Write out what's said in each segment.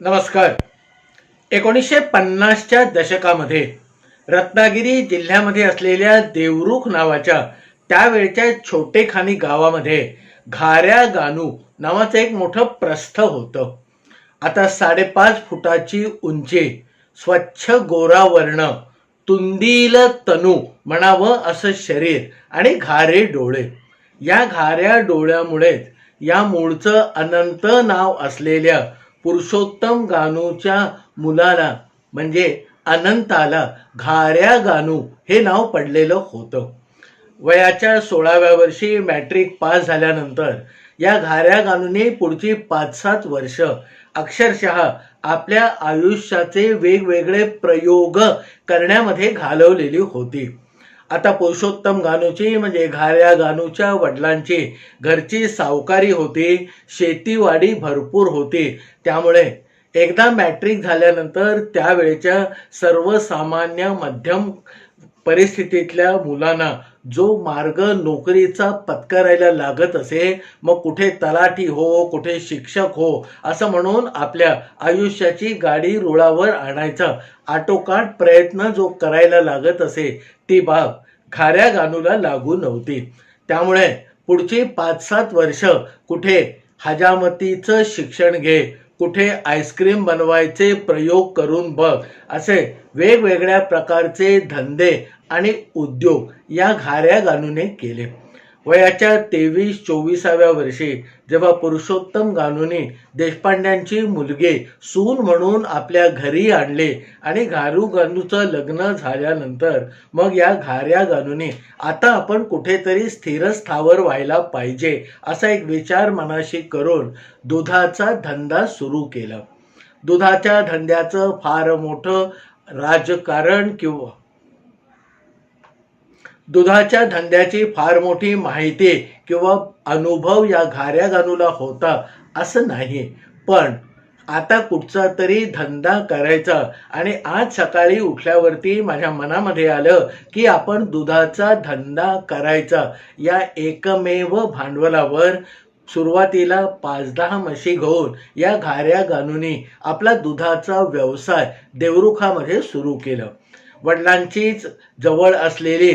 नमस्कार. एकोणीसशे पन्नासच्या दशकामध्ये रत्नागिरी जिल्ह्यामध्ये असलेल्या देवरुख नावाच्या त्यावेळच्या छोटेखानी गावामध्ये घाऱ्या गानू नावाचं एक मोठं प्रस्थ होतं. आता साडेपाच फुटाची उंची स्वच्छ गोरा वर्ण तुंदील तनू म्हणावं असं शरीर आणि घारे डोळे. या घाऱ्या डोळ्यामुळेच या मूळचं अनंत नाव असलेल्या पुरुषोत्तम गानूच्या मुलाला म्हणजे अनंताला घाऱ्या गानू हे नाव पडलेलं होतं. वयाच्या सोळाव्या वर्षी मॅट्रिक पास झाल्यानंतर या घाऱ्या गानूने पुढची पाच सात वर्ष अक्षरशः आपल्या आयुष्याचे वेगवेगळे प्रयोग करण्यामध्ये घालवलेली होती. आता पुरुषोत्तम गानूची म्हणजे घाऱ्या गानूच्या वडिलांची घरची सावकारी होती शेतीवाडी भरपूर होती. त्यामुळे एकदा मॅट्रिक झाल्यानंतर त्यावेळेच्या सर्वसामान्य मध्यम परिस्थितीतल्या मुलांना जो मार्ग नोकरीचा पत्करायला लागत असे मग कुठे तलाठी हो कुठे शिक्षक हो असं म्हणून आपल्या आयुष्याची गाडी रुळावर आणायचा. आटोकाट प्रयत्न जो करायला लागत असे ती बाब खाऱ्या गाणूला लागू नव्हती. त्यामुळे पुढची पाच सात वर्ष कुठे हजामतीचं शिक्षण घे कुठे आईस्क्रीम बनवायचे प्रयोग करून बघ. असे वेगवेगळ्या प्रकारचे धंदे आणि उद्योग या घाऱ्या गानूने केले. वयाच्या तेवीस चोवीसाव्या वर्षी जेव्हा पुरुषोत्तम गानूने देशपांड्यांची मुलगी सून म्हणून आपल्या घरी आणले आणि घारू गानूचं लग्न झाल्यानंतर मग या घाऱ्या गानूने आता आपण कुठेतरी स्थिरस्थावर व्हायला पाहिजे असा एक विचार मनाशी करून दुधाचा धंदा सुरू केला. दुधाच्या धंद्याचं फार मोठं राजकारण किंवा दुधाच्या धंद्याची फार मोठी माहिती किंवा अनुभव या घाऱ्या गानूला होता असं नाही. पण आता कुठचा तरी धंदा करायचा आणि आज सकाळी उठल्यावरती माझ्या मनामध्ये आलं की आपण दुधाचा धंदा करायचा या एकमेव भांडवलावर सुरुवातीला पाच दहा म्हशी घेऊन या घाऱ्या गानूने आपला दुधाचा व्यवसाय देवरुखामध्ये सुरू केलं. वडिलांचीच जवळ असलेली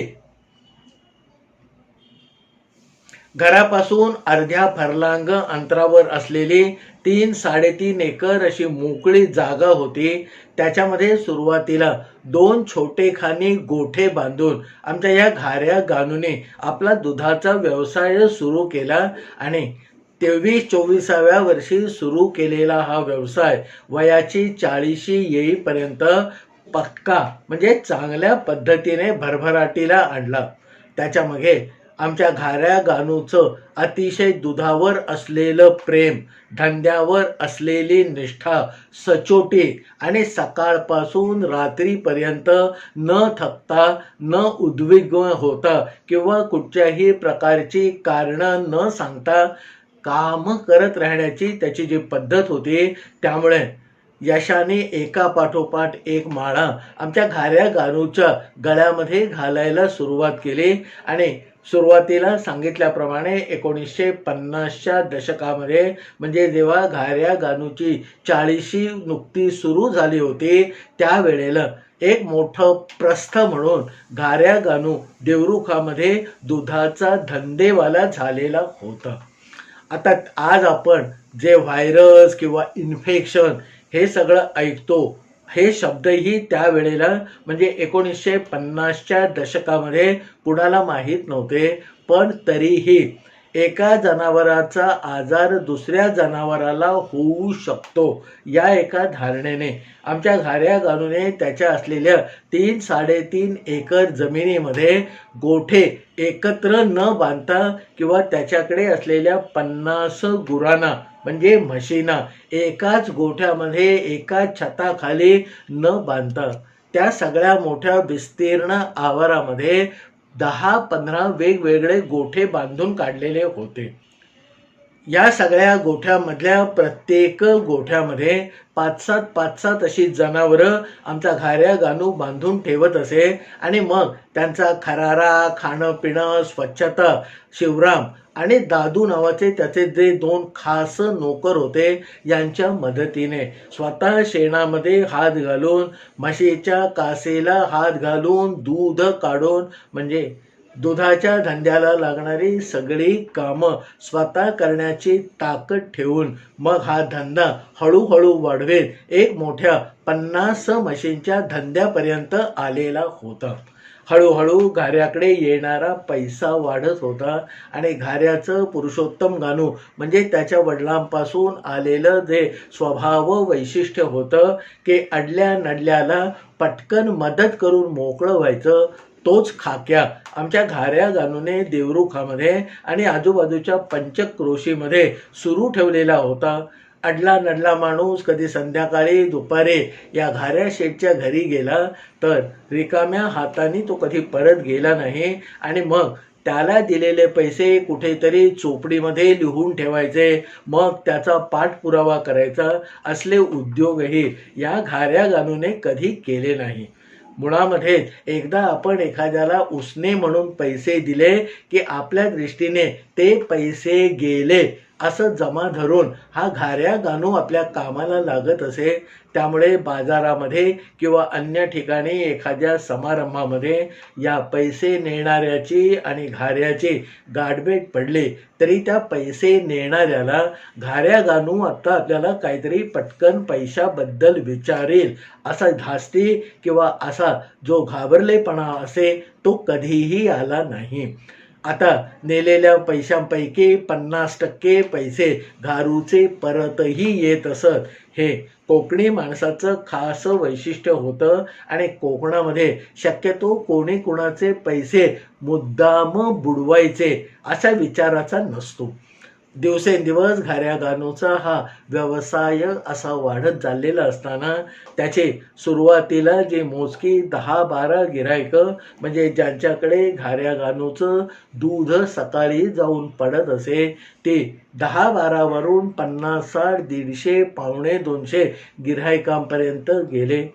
घरापासून अर्ध्या फरलांग अंतरावर असलेली तीन साडेतीन एकर अशी मोकळी जागा होती. त्याच्यामध्ये सुरुवातीला दोन छोटेखानी गोठे बांधून आमच्या या घाऱ्या गानूने आपला दुधाचा व्यवसाय सुरू केला आणि तेवीस चोवीसाव्या वर्षी सुरू केलेला हा व्यवसाय वयाची चाळीशी येईपर्यंत पक्का म्हणजे चांगल्या पद्धतीने भरभराटीला आणला. त्याच्यामागे आमच्या घाऱ्या गाणूचं अतिशय दुधावर असलेलं प्रेम धंद्यावर असलेली निष्ठा सचोटी आणि सकाळपासून रात्रीपर्यंत न थकता न उद्विग्न होता किंवा कुठच्याही प्रकारची कारणं न सांगता काम करत राहण्याची त्याची जी पद्धत होती त्यामुळे यशाने एका पाठोपाठ एक माळा आमच्या घाऱ्या गाणूच्या गळ्यामध्ये घालायला सुरुवात केली आणि सुरुवातीला सांगितल्याप्रमाणे एकोणीसशे पन्नासच्या दशकामध्ये म्हणजे जेव्हा घाऱ्या गानूची चाळीशी नुकती सुरू झाली होती त्यावेळेला एक मोठं प्रस्थ म्हणून घाऱ्या गानू देवरुखामध्ये दुधाचा धंदेवाला झालेला होता. आता आज आपण जे व्हायरस किंवा इन्फेक्शन हे सगळं ऐकतो हे शब्दही त्यावेळेला म्हणजे एकोणीसशे पन्नासच्या दशकामध्ये कुणाला माहीत नव्हते पण तरीही एका जनावराचा आजार दुसऱ्या जनावराला होऊ शकतो या एका धारणेने. आमच्या घाऱ्या गानूने त्याच्या असलेल्या तीन साडेतीन एकर जमिनीमध्ये गोठे एकत्र न बांधता किंवा त्याच्याकडे असलेल्या पन्नास गुरांना म्हणजे म्हशींना एकाच गोठ्यामध्ये एकाच छताखाली न बांधता त्या सगळ्या मोठ्या विस्तीर्ण आवारामध्ये दहा पंधरा वेगवेगळे गोठे बांधून काढलेले होते. या सगळ्या गोठ्यामधल्या प्रत्येक गोठ्यामध्ये पाच सात पाच सात अशी जनावरं आमचा घाऱ्या गाणू बांधून ठेवत असे. आणि मग त्यांचा खरारा खाणं पिणं स्वच्छता शिवराम आणि दादू नावाचे त्याचे जे दोन खास नोकर होते यांच्या मदतीने. स्वतः शेणामध्ये हात घालून म्हशीच्या कासेला हात घालून दूध काढून म्हणजे दुधाच्या धंद्याला लागणारी सगळी कामं स्वतः करण्याची ताकद ठेवून मग हा धंदा हळूहळू वाढवेत एक मोठ्या पन्नास म्हशींच्या धंद्यापर्यंत आलेला होता. हळूहळू घाऱ्याकडे येणारा पैसा वाढत होता आणि घाऱ्याचं पुरुषोत्तम गाणू म्हणजे त्याच्या वडिलांपासून आलेलं जे स्वभाव वैशिष्ट्य होतं की अडल्या नडल्याला पटकन मदत करून मोकळं व्हायचं तोच खाक्या. आमच्या घाऱ्या गाणूने देवरुखामध्ये आणि आजूबाजूच्या पंचक्रोशीमध्ये सुरू ठेवलेला होता. अडला नडला माणूस कधी संध्याकाळी दुपारी या घाऱ्या शेठच्या घरी गेला तर रिकाम्या हाताने तो कधी परत गेला नाही. आणि मग त्याला दिलेले पैसे कुठेतरी चोपडीमध्ये लिहून ठेवायचे. मग त्याचा पाठपुरावा करायचा. असले उद्योगही या घाऱ्या गाणूने कधी केले नाही. मुळामध्ये एकदा आपण एखाद्याला उसने म्हणून पैसे दिले की आपल्या दृष्टीने ते पैसे गेले. असं जमा धरून हा घाऱ्या गाणू आपल्या कामाला लागत असे. त्यामुळे बाजारामध्ये किंवा अन्य ठिकाणी एखाद्या समारंभामध्ये या पैसे नेणाऱ्याची आणि घाऱ्याची गाठभेट पडली तरी त्या पैसे नेणाऱ्याला घाऱ्या गाणू आता आपल्याला काहीतरी पटकन पैशाबद्दल विचारेल असा धास्ती किंवा असा जो घाबरलेपणा असे तो कधीही आला नाही. आता नेलेल्या पैशांपैकी पन्नास टक्के पैसे घारूचे परतही येत असत. हे कोकणी माणसाचं खास वैशिष्ट्य होतं आणि कोकणामध्ये शक्यतो कोणी कुणाचे पैसे मुद्दाम बुडवायचे अशा विचाराचा नसतो. दिवसेंदिवस घाऱ्या हा व्यवसाय असा वाढत चाललेला असताना त्याचे सुरुवातीला जे मोजकी दहा बारा गिरायकं म्हणजे ज्यांच्याकडे घाऱ्या गाणूचं दूध सकाळी जाऊन पडत असे ते दहा बारावरून पन्नास साठ दीडशे पावणे दोनशे गिऱ्हाईकांपर्यंत गेले.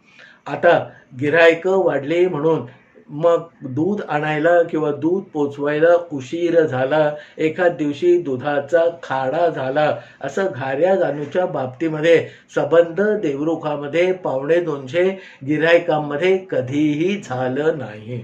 आता गिऱ्हाईकं वाढले म्हणून मग दूध आणायला किंवा दूध पोचवायला उशीर झाला. एका दिवशी दुधाचा खाडा झाला. असं घाऱ्या गाणूच्या बाबतीमध्ये सबंध देवरुखामध्ये पावणे दोनशे गिऱ्हाईकांमध्ये कधीही झालं नाही.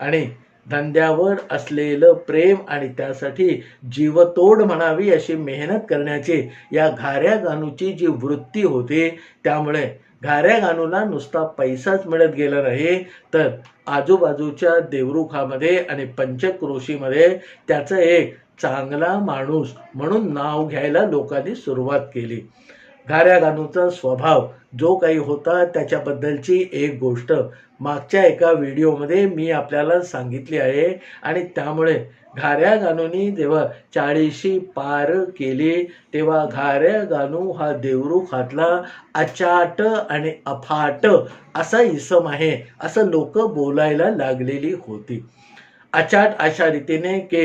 आणि धंद्यावर असलेलं प्रेम आणि त्यासाठी जीवतोड म्हणावी अशी मेहनत करण्याची या घाऱ्या गाणूची जी वृत्ती होती त्यामुळे घाऱ्या गाणूला नुसता पैसाच मिळत गेला नाही. तर आजूबाजूच्या देवरुखामध्ये आणि पंचक्रोशीमध्ये त्याचं एक चांगला माणूस म्हणून नाव घ्यायला लोकांनी सुरुवात केली. घाऱ्या गाणूचा स्वभाव जो काही होता त्याच्याबद्दलची एक गोष्ट मागच्या एका व्हिडिओमध्ये मी आपल्याला सांगितली आहे आणि त्यामुळे घाऱ्या गाणूनी जेव्हा चाळीशी पार केले तेव्हा घाऱ्या गाणू हा देवरू खातला अचाट आणि अफाट असा इसम आहे असं लोक बोलायला लागलेली होती. अचाट अशा रीतीने के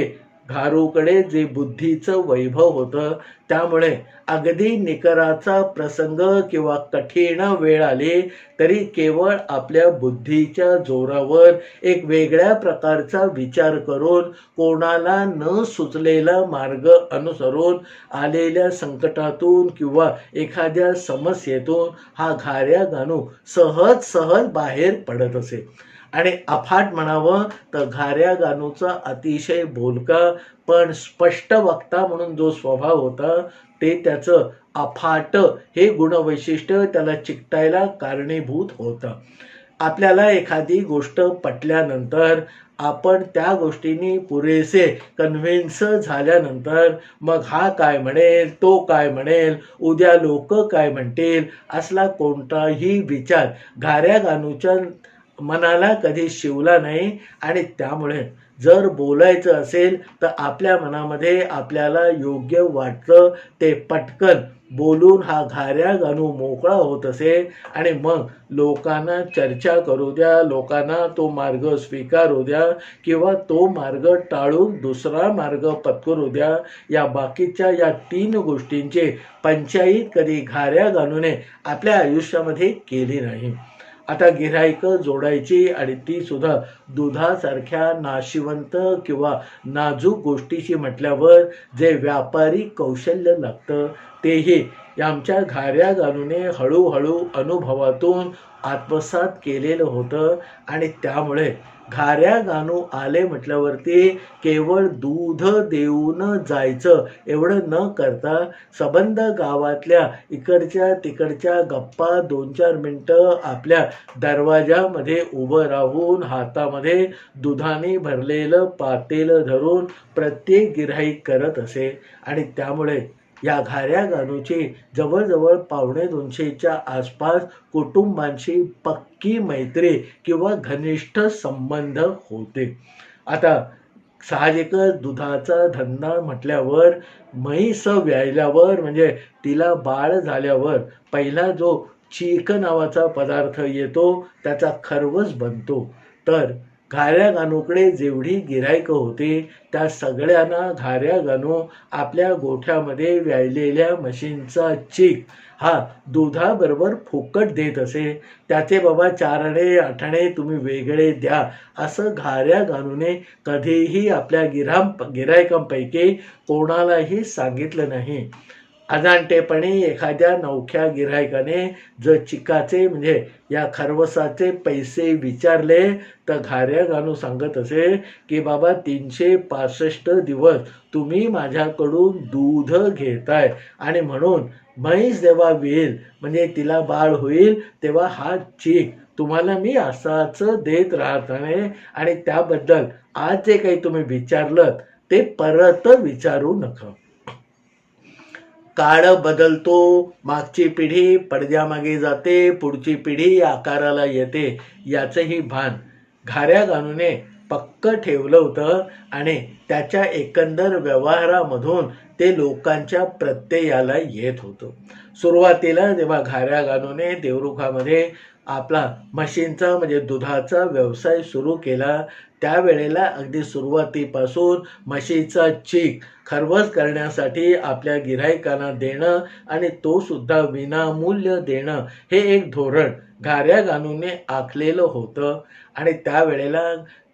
घारूकडे जे बुद्धीचं वैभव होतं त्यामुळे अगदी निकराचा प्रसंग किंवा कठीण वेळ आली तरी केवळ आपल्या बुद्धीच्या जोरावर एक वेगळ्या प्रकारचा विचार करून कोणाला न सुचलेला मार्ग अनुसरून आलेल्या संकटातून किंवा एखाद्या समस्येतून हा घाऱ्या गाणू सहज सहज बाहेर पडत असे. आणि अफाट म्हणावं तर घाऱ्या गाणूचा अतिशय बोलका पण स्पष्ट वक्ता म्हणून जो स्वभाव होता ते त्याचं अफाट हे गुणवैशिष्ट्य त्याला चिकटायला कारणीभूत होतं. आपल्याला एखादी गोष्ट पटल्यानंतर आपण त्या गोष्टींनी पुरेसे कन्व्हिन्स झाल्यानंतर मग हा काय म्हणेल तो काय म्हणेल उद्या लोक काय म्हणतील असला कोणताही विचार. घाऱ्या गाणूच्या मनाला कधी शिवला नाही आणि त्यामुळे जर बोलायचं असेल तर आपल्या मनामध्ये आपल्याला योग्य वाटतं ते पटकन बोलून हा घाऱ्या घालू मोकळा होत असे. आणि मग लोकांना चर्चा करू द्या लोकांना तो मार्ग स्वीकारू द्या किंवा तो मार्ग टाळून दुसरा मार्ग पत्करू द्या. या बाकीच्या या तीन गोष्टींची पंचायत कधी घाऱ्या घालूने आपल्या आयुष्यामध्ये केली नाही. आता गिऱ्हाईक जोडायची आणि ती सुद्धा दुधासारख्या नाशिवंत किंवा नाजूक गोष्टीशी म्हटल्यावर जे व्यापारी कौशल्य लागतं तेही आमच्या घाऱ्या गाणूने हळूहळू अनुभवातून आत्मसात केलेलं होतं आणि त्यामुळे घाऱ्या गाणू आले म्हटल्यावरती केवळ दूध देऊन जायचं. एवढं न करता सबंध गावातल्या इकडच्या तिकडच्या गप्पा दोन चार मिनटं आपल्या दरवाजामध्ये उभं राहून हातामध्ये दुधाने भरलेलं पातेलं धरून प्रत्येक गिऱ्हाईक करत असे. आणि त्यामुळे या घाऱ्या गाणूची जवळजवळ पावणे दोनशेच्या आसपास कुटुंबांशी पक्की मैत्री किंवा घनिष्ठ संबंध होते. आता साहजिकच दुधाचा धंदा म्हटल्यावर म्हैस व्यायल्यावर म्हणजे तिला बाळ झाल्यावर पहिला जो चीक नावाचा पदार्थ येतो त्याचा खरवस बनतो. तर घाऱ्या गाणूकडे जेवढी गिरायकं होती त्या सगळ्यांना घाऱ्या गाणू आपल्या गोठ्यामध्ये व्यायलेल्या म्हशींचा चीक. हा दुधाबरोबर फुकट देत असे. त्याचे बाबा चारणे आठणे तुम्ही वेगळे द्या. असं घाऱ्या गाणूने कधीही आपल्या गिराम गिरायकांपैकी कोणालाही सांगितलं नाही. अनांटेपणे एखाद्या नवख्या गिरायकाने जर चिकाचे म्हणजे या खरवसाचे पैसे विचारले तर घाऱ्या गाणू सांगत असे की बाबा तीनशे पासष्ट दिवस तुम्ही माझ्याकडून दूध घेताय आणि म्हणून म्हैस जेव्हा येईल म्हणजे तिला बाळ होईल तेव्हा हा चीक तुम्हाला मी असाच देत राहताने आणि त्याबद्दल आज जे काही तुम्ही विचारलं ते परत विचारू नका. काळ बदलतो मागची पिढी पडद्यामागे जाते पुढची पिढी आकाराला येते याचंही भान. घाऱ्या गाणूने पक्क ठेवलं होतं आणि त्याच्या एकंदर व्यवहारामधून ते लोकांच्या प्रत्ययाला येत होतं. सुरुवातीला जेव्हा घाऱ्या गानूने देवरुखामध्ये आपला म्हशींचा म्हणजे दुधाचा व्यवसाय सुरू केला त्यावेळेला अगदी सुरुवातीपासून म्हशीचा चीक खरवस करण्यासाठी आपल्या गिरायकांना देणं आणि तो सुद्धा विनामूल्य देणं हे एक धोरण घाऱ्या गाणूने आखलेलं होतं. आणि त्यावेळेला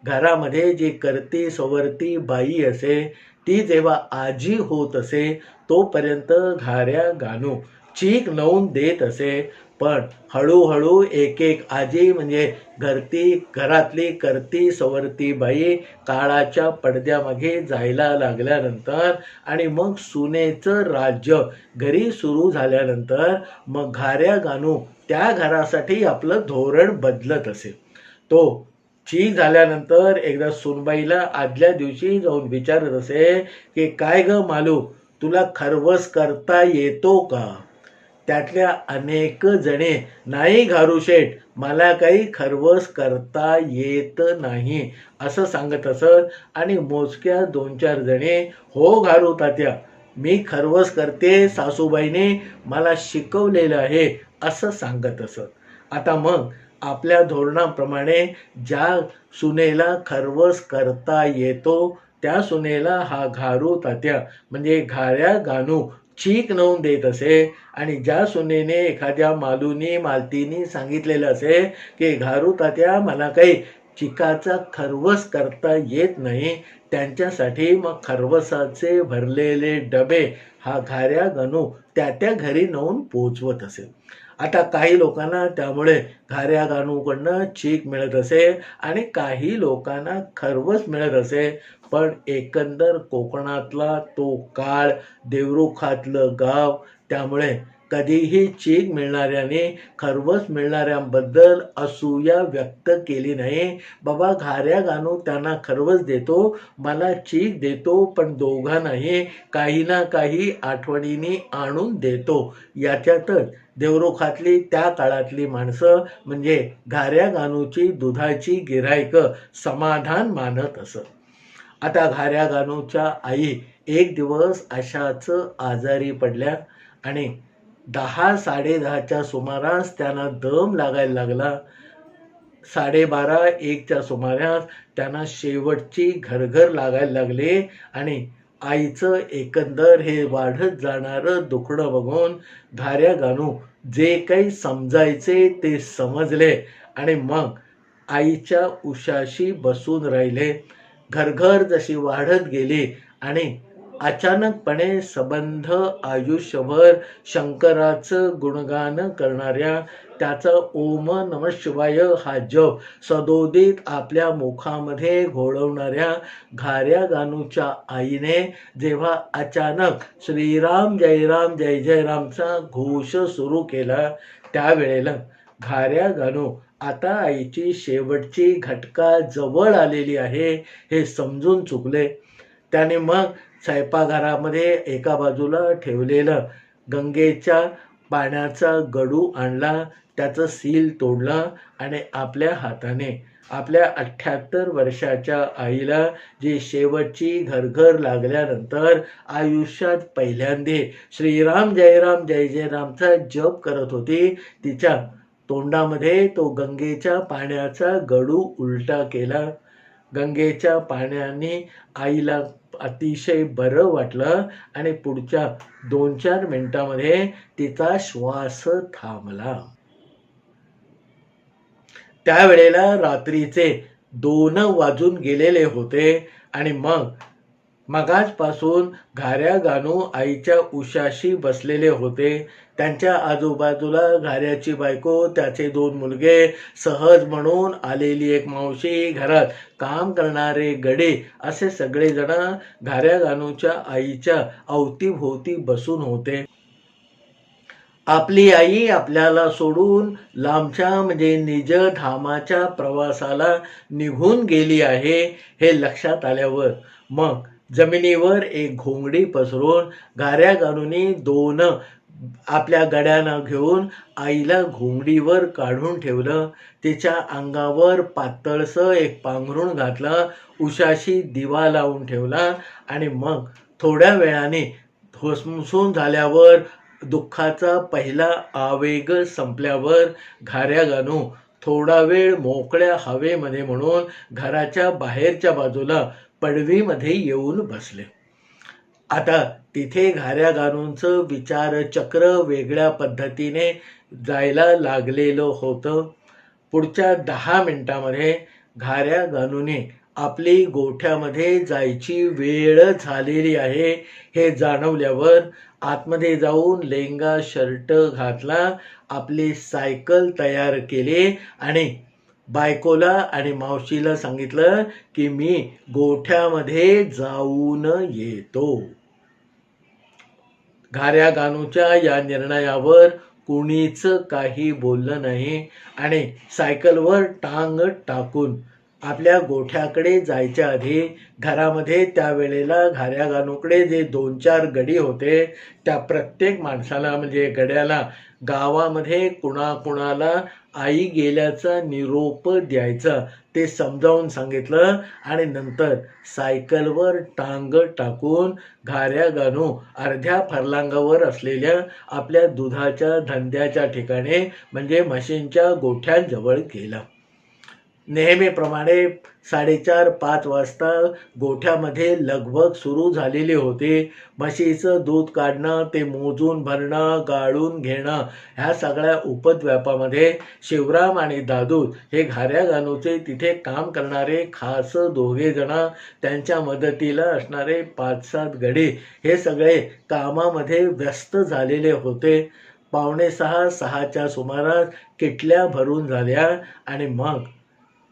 घरामध्ये जी करती सवरती बाई असे ती जेव्हा आजी होत असे तोपर्यंत घाऱ्या गाणू चीक लावून देत असे. पण हळूहळू एक एक आजी म्हणजे घरती घरातली करती सवरती बाई काळाच्या पडद्यामागे जायला लागल्यानंतर आणि मग सुनेचं राज्य घरी सुरू झाल्यानंतर मग घाऱ्या गाणू त्या घरासाठी आपलं धोरण बदलत असे. तो चीक झाल्यानंतर एकदा सुनबाईला आदल्या दिवशी जाऊन विचारत असे की काय ग मालू तुला खरवस करता येतो का? त्यातल्या अनेक जणे नाही घारू शेठ मला काही खरवस करता येत नाही असं सांगत असत. आणि मोजक्या दोन चार जणे हो घारू तात्या मी खरवस करते सासूबाईने मला शिकवलेलं आहे असं सांगत असत. आता मग आपल्या धोरणाप्रमाणे ज्या सुनेला खरवस करता येतो त्या सुनेला हा घारू तात्या म्हणजे घाऱ्या गाणू चीक नवून देत असे. आणि ज्या सुनेने एखाद्या मालूनी मालतीनी सांगितलेलं असे की घारू तात्या मला काही चिकाचा खरवस करता येत नाही. त्यांच्यासाठी मग खरवसाचे भरलेले डबे हा घाऱ्या गणू त्या त्या घरी नेऊन पोचवत असे. आता काही लोकांना त्यामुळे घाऱ्या गाणूकडनं चीक मिळत असे आणि काही लोकांना खरवस मिळत असे. पण एकंदर कोकणातला तो काळ देवरुखातलं गाव त्यामुळे कधीही चीक मिळणाऱ्याने खरवस मिळणाऱ्यांबद्दल असूया व्यक्त केली नाही. बाबा घाऱ्या गाणू त्यांना खरवस देतो मला चीक देतो पण दोघांनाही काही ना काही आठवणीने आणून देतो. याच्यातच देवरुखातली त्या काळातली माणसं म्हणजे घाऱ्या गाणूची दुधाची गिरायकं समाधान मानत असत. आता घाऱ्या गानूच्या आई एक दिवस अशाच आजारी पडल्या आणि दहा साडेदहाच्या सुमारास त्यांना दम लागायला लागला. साडेबारा एकच्या सुमारास त्यांना शेवटची घरघर लागायला लागले आणि आईचं एकंदर हे वाढत जाणारं दुखणं बघून घाऱ्या गाणू जे काही समजायचे ते समजले आणि मग आईच्या उशाशी बसून राहिले. घरघर जशी वाढत गेली आणि अचानकपणे संबंध आयुष्यभर शंकराचं गुणगान करणाऱ्या त्याचा ओम नम शिवाय हा जप सदोदित आपल्या मुखामध्ये घोळवणाऱ्या घाऱ्या गानूच्या आईने जेव्हा अचानक श्रीराम जयराम जय जयरामचा घोष सुरू केला त्यावेळेला घाऱ्या गाणू आता आईची शेवटची घटका जवळ आलेली आहे हे समजून चुकले. त्याने मग स्वयंपाकघरामध्ये एका बाजूला ठेवलेलं गंगेच्या पाण्याचा गडू आणला त्याचं सील तोडलं आणि आपल्या हाताने आपल्या अठ्ठ्याहत्तर वर्षाच्या आईला जी शेवटची घरघर लागल्यानंतर आयुष्यात पहिल्यांदे श्रीराम जयराम जय जय रामचा जप करत होती तिच्या तोंडामध्ये तो गंगेच्या पाण्याचा गडू उलटा केला. गंगेच्या पाण्याने आईला अतिशय बरं वाटलं आणि पुढच्या दोन चार मिनिटामध्ये तिचा श्वास थांबला. त्यावेळेला रात्रीचे दोन वाजून गेलेले होते आणि मग मगाजपासून घाऱ्या गाणू आईच्या उशाशी बसलेले होते. त्यांच्या आजूबाजूला घाऱ्याची बायको त्याचे दोन मुलगे सहज म्हणून आलेली एक मावशी घरात काम करणारे गडे असे सगळेजण घाऱ्या गाणूच्या आईच्या अवतीभोवती बसून होते. आपली आई आपल्याला सोडून लांबच्या म्हणजे निज धामाच्या प्रवासाला निघून गेली आहे हे लक्षात आल्यावर मग जमिनीवर एक घोंगडी पसरून गाऱ्या गाणूनी दोन आपल्या गड्यानं घेऊन आईला घोंगडीवर काढून ठेवलं. तिच्या अंगावर पातळसं एक पांघरून घातलं. उशाशी दिवा लावून ठेवला आणि मग थोड्या वेळाने होसमुसून झाल्यावर दुःखाचा पहिला आवेग संपल्यावर घाऱ्या गाणू थोडा वेळ मोकळ्या हवेमध्ये म्हणून घराच्या बाहेरच्या बाजूला पडवीमध्ये येऊन बसले. आता तिथे घाऱ्या गाणूंचं विचारचक्र वेगळ्या पद्धतीने जायला लागलेलं होतं. पुढच्या दहा मिनिटामध्ये घाऱ्या गाणूने आपली गोठ्यामध्ये जायची वेळ झालेली आहे हे जाणवल्यावर आतमध्ये जाऊन लेंगा शर्ट घातला आपली सायकल तयार केली आणि बायकोला आणि मावशीला सांगितलं की मी गोठ्यामध्ये जाऊन येतो. घाऱ्या गाणूच्या या निर्णयावर कुणीच काही बोललं नाही आणि सायकलवर टांग टाकून आपल्या गोठ्याकडे जायच्या आधी घरामध्ये त्यावेळेला घाऱ्या गाणूकडे जे दोन चार गडी होते त्या प्रत्येक माणसाला म्हणजे गड्याला गावामध्ये कुणाकुणाला आई गेल्याचा निरोप द्यायचा ते समजावून सांगितलं आणि नंतर सायकलवर टांग टाकून घाऱ्या गाणू अर्ध्या फरलांगावर असलेल्या आपल्या दुधाच्या धंद्याच्या ठिकाणी म्हणजे म्हशींच्या गोठ्यांजवळ गेला नेहमीप्रमाणे साडेचार पाच वाजता गोठ्यामध्ये लगबग सुरू झालेली होती. म्हशीचं दूध काढणं ते मोजून भरणं गाळून घेणं ह्या सगळ्या उपद्व्यापामध्ये शिवराम आणि दादू हे घाऱ्या गाणूचे तिथे काम करणारे खास दोघेजण त्यांच्या मदतीला असणारे पाच सात गडी हे सगळे कामामध्ये व्यस्त झालेले होते. पावणे सहा सहाच्या सुमारास किटल्या भरून झाल्या आणि मग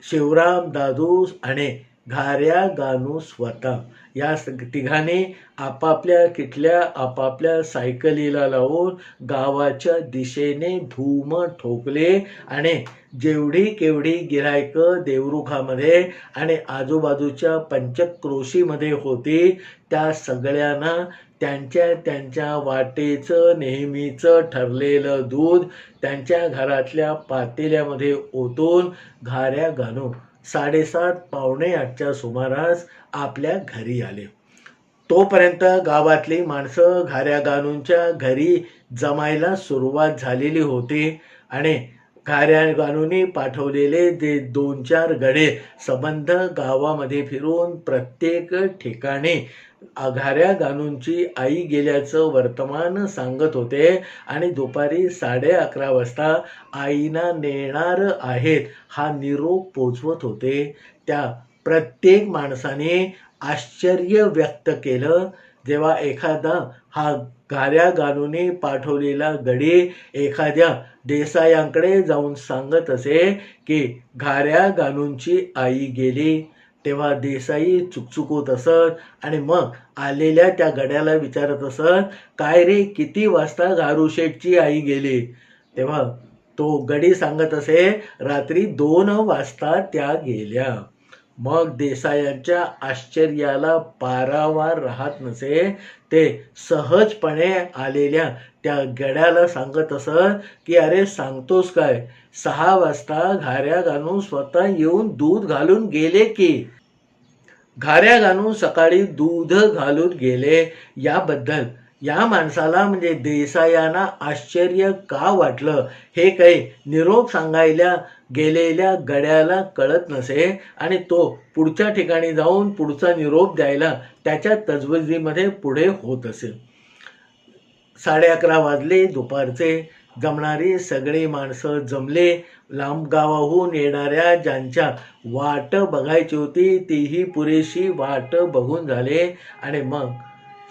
शिवराम दादू आणि घाऱ्या गानू स्वतः. या सग तिघांनी आपापल्या किटल्या आपापल्या सायकलीला लावून गावाच्या दिशेने धूम ठोकले आणि जेवढी केवढी गिरायकं देवरुखामध्ये आणि आजूबाजूच्या पंचक्रोशीमध्ये होती त्या सगळ्यांना त्यांच्या त्यांच्या वाटेचं नेहमीचं ठरलेलं दूध त्यांच्या घरातल्या पातेल्यामध्ये ओतून घाऱ्या घालून साडेसात पावणे आठच्या सुमारास आपल्या घरी आले. तोपर्यंत गावातली माणसं घाऱ्या गाणूंच्या घरी जमायला सुरुवात झालेली होती आणि घाऱ्या गाणूनी पाठवलेले जे दोन चार गडे संबंध गावामध्ये फिरून प्रत्येक ठिकाणी घाऱ्या गाणूंची आई गेल्याचं वर्तमान सांगत होते आणि दुपारी साडे अकरा वाजता आईना नेणार आहेत हा निरोप पोचवत होते. त्या प्रत्येक माणसाने आश्चर्य व्यक्त केलं. जेव्हा एखादा हा घाऱ्या गाणूने पाठवलेला गडी एखाद्या देसायांकडे जाऊन सांगत असे की घाऱ्या गाणूंची आई गेली तेव्हा देसाई चुकचुकवत असत. आणि मग आलेल्या त्या गड्याला विचारत असत काय रे किती वाजता गारुशेठची आई गेली? तेव्हा तो गडी सांगत असे रात्री दोन वाजता त्या गेल्या. मग देसायांच्या आश्चर्याला पारावार राहत नसे ते सहजपणे आलेल्या त्या गड्याला सांगत असत की अरे सांगतोस काय? सहा वाजता घाऱ्या घालून स्वतः येऊन दूध घालून गेले की? घाऱ्या घालून सकाळी दूध घालून गेले. याबद्दल या माणसाला म्हणजे देसायांना आश्चर्य का वाटलं? हे काही निरोप सांगायला गेलेल्या गड्याला कळत नसे आणि तो पुढच्या ठिकाणी जाऊन पुढचा निरोप द्यायला त्याच्या तजवजीमध्ये पुढे होत असेल साडे अकरा वाजले दुपारचे. जमणारी सगळी माणसं जमले. लांब गावाहून येणाऱ्या ज्यांच्या वाट बघायची होती तीही पुरेशी वाट बघून झाले. आणि मग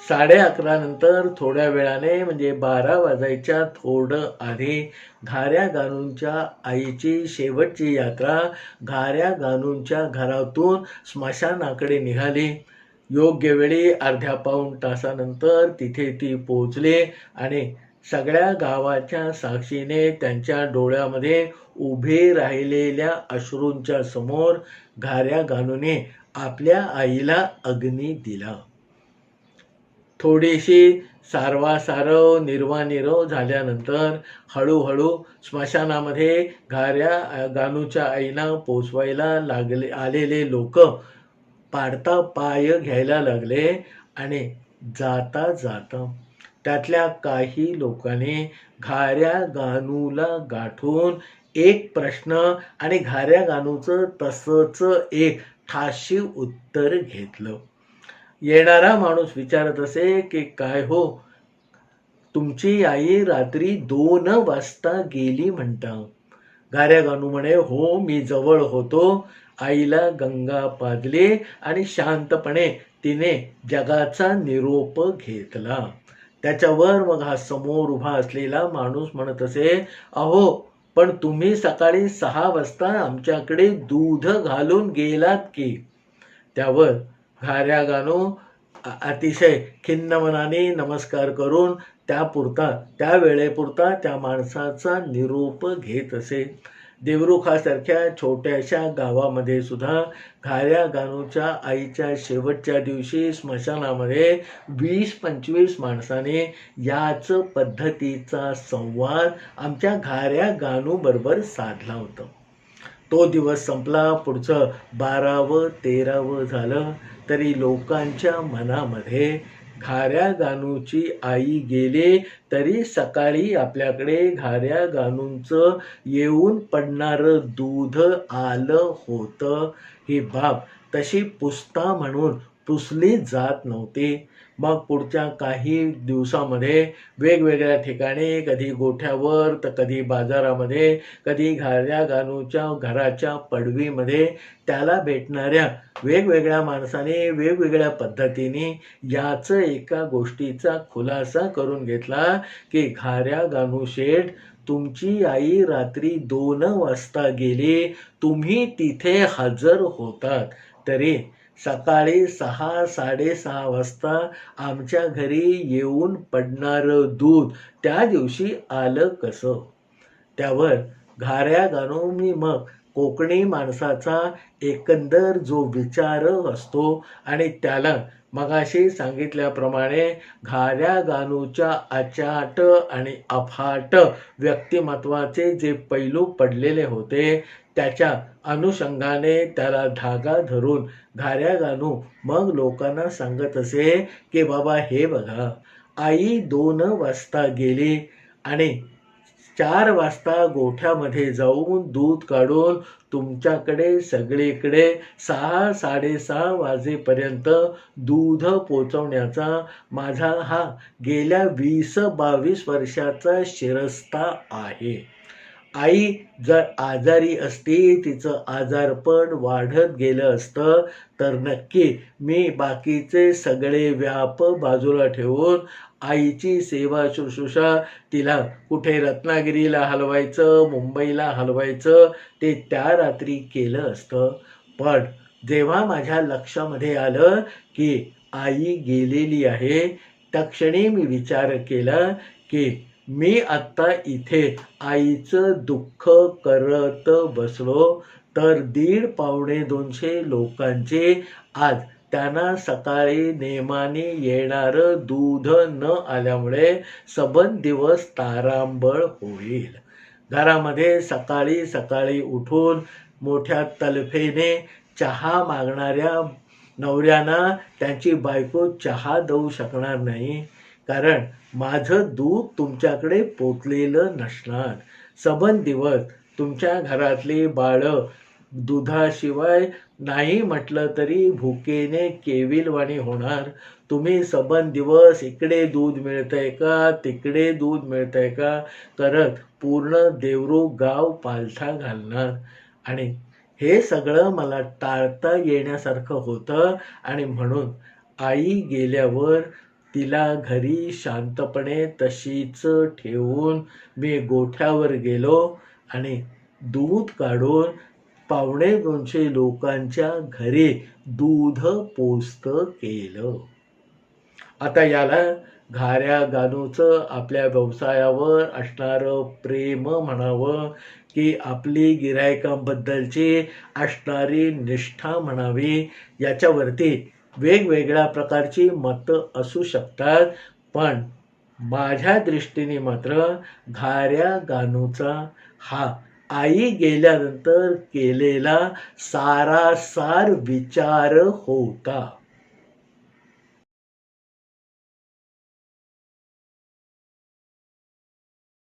साडे अकरा नंतर थोड्या वेळाने म्हणजे बारा वाजायच्या थोडं आधी घाऱ्या गाणूंच्या आईची शेवटची यात्रा घाऱ्या गाणूंच्या घरातून स्मशानाकडे निघाली. योग्य वेळी अर्ध्या पाऊण तासानंतर तिथे ती पोचले आणि सगळ्या गावाच्या साक्षीने त्यांच्या डोळ्यामध्ये उभे राहिलेल्या अश्रूंच्या समोर घाऱ्या गाणूने आपल्या आईला अग्नी दिला. थोडीशी सारवासारव निर्वानिरव झाल्यानंतर हळूहळू स्मशानामध्ये घाऱ्या गानूच्या आईला पोचवायला लागले आलेले लोक पाडता पाय घ्यायला लागले आणि जाता जाता त्यातल्या काही लोकांनी घाऱ्या गानूला गाठून एक प्रश्न आणि घाऱ्या गानूचं तसंच एक ठाशी उत्तर घेतलं. येणारा माणूस विचारत असे की काय हो? तुमची आई रात्री दोन वाजता गेली म्हणता. गाऱ्या गाणू म्हणे हो मी जवळ होतो. आईला गंगा पाजली आणि शांतपणे तिने जगाचा निरोप घेतला. त्याच्यावर मग हा समोर उभा असलेला माणूस म्हणत असे अहो पण तुम्ही सकाळी सहा वाजता आमच्याकडे दूध घालून गेलात की? त्यावर घाऱ्या गाणू अतिशय खिन्न मनाने नमस्कार करून त्यापुरता त्या वेळेपुरता त्या माणसाचा निरोप घेत असे. देवरुखासारख्या छोट्याशा गावामध्ये सुद्धा घाऱ्या गाणूच्या आईच्या शेवटच्या दिवशी स्मशानामध्ये वीस पंचवीस माणसाने याच पद्धतीचा संवाद आमच्या घाऱ्या गाणूबरोबर साधला होता. तो दिवस संपला पुढचं बारावं तेरावं झालं तरी लोकांच्या मनामध्ये घाऱ्या गाणूची आई गेले तरी सकाळी आपल्याकडे घाऱ्या गाणूंचं येऊन पडणारं दूध आलं होतं. ही बाब तशी पुसता म्हणून पुसली जात नव्हती. मग पुढच्या काही दिवसामध्ये वेगवेगळ्या ठिकाणी कधी गोठ्यावर तर कधी बाजारामध्ये कधी घाऱ्या गाणूच्या घराच्या पडवीमध्ये त्याला भेटणाऱ्या वेगवेगळ्या माणसाने वेगवेगळ्या पद्धतीने याच एका गोष्टीचा खुलासा करून घेतला की घाऱ्या गाणू शेठ तुमची आई रात्री दोन वाजता गेली तुम्ही तिथे हजर होतात. तरी सकाळी सहा साडेसहा वाजता आमच्या घरी येऊन पडणारं दूध त्या दिवशी आलं कसं? त्यावर घाऱ्या घालून मी मग कोकणी माणसाचा एकंदर जो विचार असतो आणि त्याला मगाशी सांगितल्याप्रमाणे घाऱ्या गाणूच्या अचाट आणि अफाट व्यक्तिमत्वाचे जे पैलू पडलेले होते त्याच्या अनुषंगाने त्याला धागा धरून घाऱ्या गाणू मग लोकांना सांगत असे की बाबा हे बघा आई दोन वाजता गेली आणि चार वाजता गोठ्यामध्ये जाऊन दूध काढून तुमच्याकडे सगळीकडे सहा साडेसहा वाजेपर्यंत दूध पोचवण्याचा माझा हा गेल्या वीस बावीस वर्षाचा शिरस्ता आहे. आई जर आजारी असती तिचं आजारपण वाढत गेलं असतं तर नक्की मी बाकीचे सगळे व्याप बाजूला ठेवून आईची सेवा शुश्रूषा तिला कुठे रत्नागिरीला हलवायचं मुंबईला हलवायचं ते त्या रात्री केलं असतं. पण जेव्हा माझ्या लक्षामध्ये आलं की आई गेलेली आहे त्या क्षणी मी विचार केला की मी आत्ता इथे आईचं दुःख करत बसलो. तर दीड पावणे दोनशे लोकांचे आज. त्यांना सकाळी नेमाने येणारं दूध न आल्यामुळे सबन दिवस तारांबळ होईल. घरामध्ये सकाळी सकाळी उठून मोठ्या तलफेने चहा मागणाऱ्या नवऱ्यांना त्यांची बायको चहा देऊ शकणार नाही. कारण माझं दूध तुमच्याकडे पोचलेलं नसणार. सबन दिवस तुमच्या घरातली बाळं दुधाशिवाय नाही म्हटलं तरी भुकेने केविलवाणी होणार. तुम्ही सबन दिवस इकडे दूध मिळतंय का तिकडे दूध मिळतंय का? करत पूर्ण देवरू गाव पालथा घालणार. आणि हे सगळं मला टाळता येण्यासारखं होतं आणि म्हणून आई गेल्यावर तिला घरी शांतपणे तशीच ठेवून मी गोठ्यावर गेलो आणि दूध काढून पावणे दोनशे लोकांच्या घरी दूध पोस्त केलं. आता याला घाऱ्या गाणूचं आपल्या व्यवसायावर असणारं प्रेम म्हणावं की आपली गिरायकांबद्दलची असणारी निष्ठा म्हणावी याच्यावरती वेगवेगळ्या प्रकारची मतं असू शकतात पण माझ्या दृष्टीने मात्र घाऱ्या गानूचा हा आई गेल्यानंतर केलेला सारासार विचार होता.